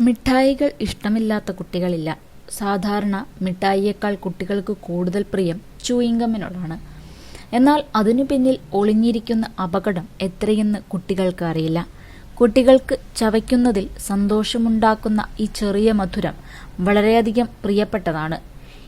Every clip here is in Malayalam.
മിഠായികൾ ഇഷ്ടമില്ലാത്ത കുട്ടികളില്ല. സാധാരണ മിഠായിയേക്കാൾ കുട്ടികൾക്ക് കൂടുതൽ പ്രിയം ചൂയിങ്കമ്മിനോടാണ്. എന്നാൽ അതിനു പിന്നിൽ ഒളിഞ്ഞിരിക്കുന്ന അപകടം എത്രയെന്ന് കുട്ടികൾക്ക് അറിയില്ല. കുട്ടികൾക്ക് ചവയ്ക്കുന്നതിൽ സന്തോഷമുണ്ടാക്കുന്ന ഈ ചെറിയ മധുരം വളരെയധികം പ്രിയപ്പെട്ടതാണ്.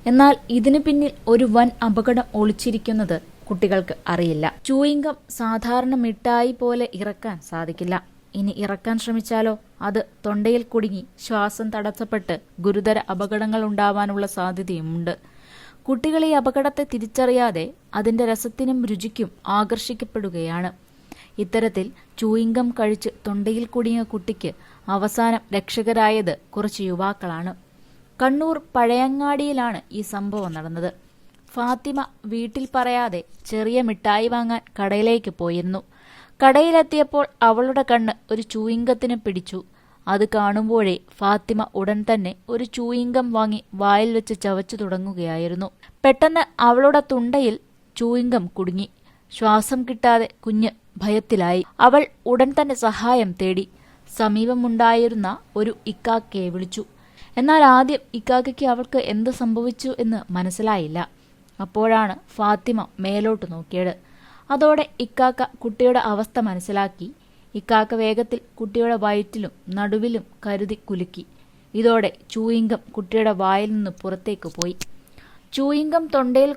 എന്നാൽ ഇതിനു പിന്നിൽ ഒരു വൻ അപകടം ഒളിച്ചിരിക്കുന്നത് കുട്ടികൾക്ക് അറിയില്ല. ചൂയിങ്കം സാധാരണ മിഠായി പോലെ ഇറക്കാൻ സാധിക്കില്ല. ഇനി ഇറക്കാൻ ശ്രമിച്ചാലോ? അത് തൊണ്ടയിൽ കുടുങ്ങി ശ്വാസം തടസ്സപ്പെട്ട് ഗുരുതര അപകടങ്ങൾ ഉണ്ടാവാനുള്ള സാധ്യതയുമുണ്ട്. കുട്ടികൾ ഈ അപകടത്തെ തിരിച്ചറിയാതെ അതിന്റെ രസത്തിനും രുചിക്കും ആകർഷിക്കപ്പെടുകയാണ്. ഇത്തരത്തിൽ ചൂയിങ്കം കഴിച്ച് തൊണ്ടയിൽ കുടുങ്ങിയ കുട്ടിക്ക് അവസാനം രക്ഷകരായത് കുറച്ച് യുവാക്കളാണ്. കണ്ണൂർ പഴയങ്ങാടിയിലാണ് ഈ സംഭവം നടന്നത്. ഫാത്തിമ വീട്ടിൽ പറയാതെ ചെറിയ മിഠായി വാങ്ങാൻ കടയിലേക്ക് പോയിരുന്നു. കടയിലെത്തിയപ്പോൾ അവളുടെ കണ്ണ് ഒരു ചൂയിങ്കത്തിന് പിടിച്ചു. അത് കാണുമ്പോഴേ ഫാത്തിമ ഉടൻ തന്നെ ഒരു ചൂയിങ്കം വാങ്ങി വായിൽ വെച്ച് ചവച്ചു തുടങ്ങുകയായിരുന്നു. പെട്ടെന്ന് അവളുടെ തുണ്ടയിൽ ചൂയിങ്കം കുടുങ്ങി. ശ്വാസം കിട്ടാതെ കുഞ്ഞ് ഭയത്തിലായി. അവൾ ഉടൻ തന്നെ സഹായം തേടി സമീപമുണ്ടായിരുന്ന ഒരു ഇക്കാക്കയെ വിളിച്ചു. എന്നാൽ ആദ്യം ഇക്കാക്കയ്ക്ക് അവൾക്ക് എന്ത് സംഭവിച്ചു എന്ന് മനസ്സിലായില്ല. അപ്പോഴാണ് ഫാത്തിമ മേലോട്ട് നോക്കിയത്. അതോടെ ഇക്കാക്ക കുട്ടിയുടെ അവസ്ഥ മനസ്സിലാക്കി. ഇക്കാക്ക വേഗത്തിൽ കുട്ടിയുടെ വയറ്റിലും നടുവിലും കരുതി കുലുക്കി. ഇതോടെ ചൂയിങ്കം കുട്ടിയുടെ വായിൽ നിന്ന് പുറത്തേക്ക് പോയി. ചൂയിങ്കം തൊണ്ടയിൽ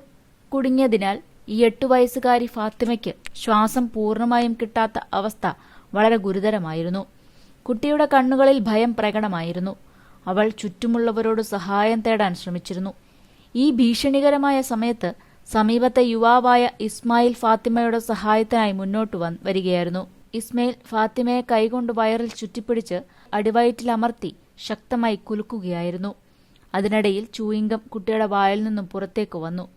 കുടുങ്ങിയതിനാൽ ഈ എട്ടു വയസ്സുകാരി ഫാത്തിമയ്ക്ക് ശ്വാസം പൂർണമായും കിട്ടാത്ത അവസ്ഥ വളരെ ഗുരുതരമായിരുന്നു. കുട്ടിയുടെ കണ്ണുകളിൽ ഭയം പ്രകടമായിരുന്നു. അവൾ ചുറ്റുമുള്ളവരോട് സഹായം തേടാൻ ശ്രമിച്ചിരുന്നു. ഈ ഭീഷണികരമായ സമയത്ത് സമീപത്തെ യുവാവായ ഇസ്മായിൽ ഫാത്തിമയുടെ സഹായത്തിനായി മുന്നോട്ട് വരികയായിരുന്നു. ഇസ്മയിൽ ഫാത്തിമയെ കൈകൊണ്ട് വയറിൽ ചുറ്റിപ്പിടിച്ച് അടിവയറ്റിലമർത്തി ശക്തമായി കുലുക്കുകയായിരുന്നു. അതിനിടയിൽ ചൂയിങ്കം കുട്ടിയുടെ വായിൽ നിന്നും പുറത്തേക്ക് വന്നു.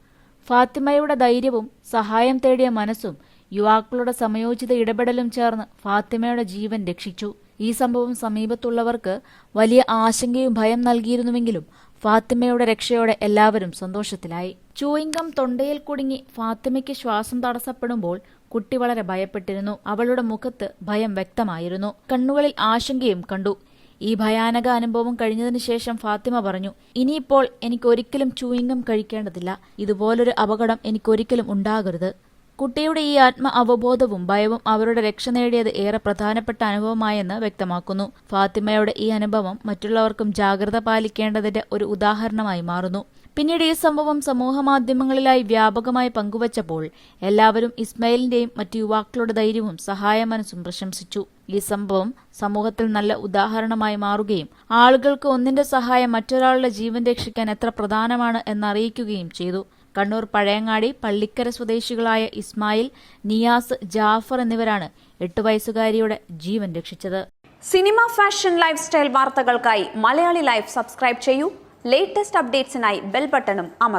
ഫാത്തിമയുടെ ധൈര്യവും സഹായം തേടിയ മനസ്സും യുവാക്കളുടെ സമയോചിത ഇടപെടലും ചേർന്ന് ഫാത്തിമയുടെ ജീവൻ രക്ഷിച്ചു. ഈ സംഭവം സമീപത്തുള്ളവർക്ക് വലിയ ആശങ്കയും ഭയം നൽകിയിരുന്നുവെങ്കിലും ഫാത്തിമയുടെ രക്ഷയോടെ എല്ലാവരും സന്തോഷത്തിലായി. ചൂയിങ്കം തൊണ്ടയിൽ കുടുങ്ങി ഫാത്തിമയ്ക്ക് ശ്വാസം തടസ്സപ്പെടുമ്പോൾ കുട്ടി വളരെ ഭയപ്പെട്ടിരുന്നു. അവളുടെ മുഖത്ത് ഭയം വ്യക്തമായിരുന്നു. കണ്ണുകളിൽ ആശങ്കയും കണ്ടു. ഈ ഭയാനക അനുഭവം കഴിഞ്ഞതിനു ശേഷം ഫാത്തിമ പറഞ്ഞു ഇനിയിപ്പോൾ എനിക്ക് ഒരിക്കലും ചൂയിങ്കം കഴിക്കേണ്ടതില്ല. ഇതുപോലൊരു അപകടം എനിക്കൊരിക്കലും ഉണ്ടാകരുത്. കുട്ടിയുടെ ഈ ആത്മ അവബോധവും ഭയവും അവരുടെ രക്ഷ നേടിയത് ഏറെ പ്രധാനപ്പെട്ട അനുഭവമായെന്ന് വ്യക്തമാക്കുന്നു. ഫാത്തിമയുടെ ഈ അനുഭവം മറ്റുള്ളവർക്കും ജാഗ്രത പാലിക്കേണ്ടതിന്റെ ഒരു ഉദാഹരണമായി മാറുന്നു. പിന്നീട് ഈ സംഭവം സമൂഹ മാധ്യമങ്ങളിലായി വ്യാപകമായി പങ്കുവച്ചപ്പോൾ എല്ലാവരും ഇസ്മയിലിന്റെയും മറ്റു യുവാക്കളുടെ ധൈര്യവും സഹായ മനസ്സും പ്രശംസിച്ചു. ഈ സംഭവം സമൂഹത്തിൽ നല്ല ഉദാഹരണമായി മാറുകയും ആളുകൾക്ക് ഒന്നിന്റെ സഹായം മറ്റൊരാളുടെ ജീവൻ രക്ഷിക്കാൻ എത്ര പ്രധാനമാണ് എന്നറിയിക്കുകയും ചെയ്തു. കണ്ണൂർ പഴയങ്ങാടി പള്ളിക്കര സ്വദേശികളായ ഇസ്മായിൽ നിയാസ് ജാഫർ എന്നിവരാണ് എട്ട് വയസ്സുകാരിയുടെ ജീവൻ രക്ഷിച്ചത്. സിനിമ ഫാഷൻ ലൈഫ് സ്റ്റൈൽ വാർത്തകൾക്കായി മലയാളി ലൈഫ് സബ്സ്ക്രൈബ് ചെയ്യൂ. ലേറ്റസ്റ്റ് അപ്ഡേറ്റ്സിനായി ബെൽ ബട്ടണും അമർ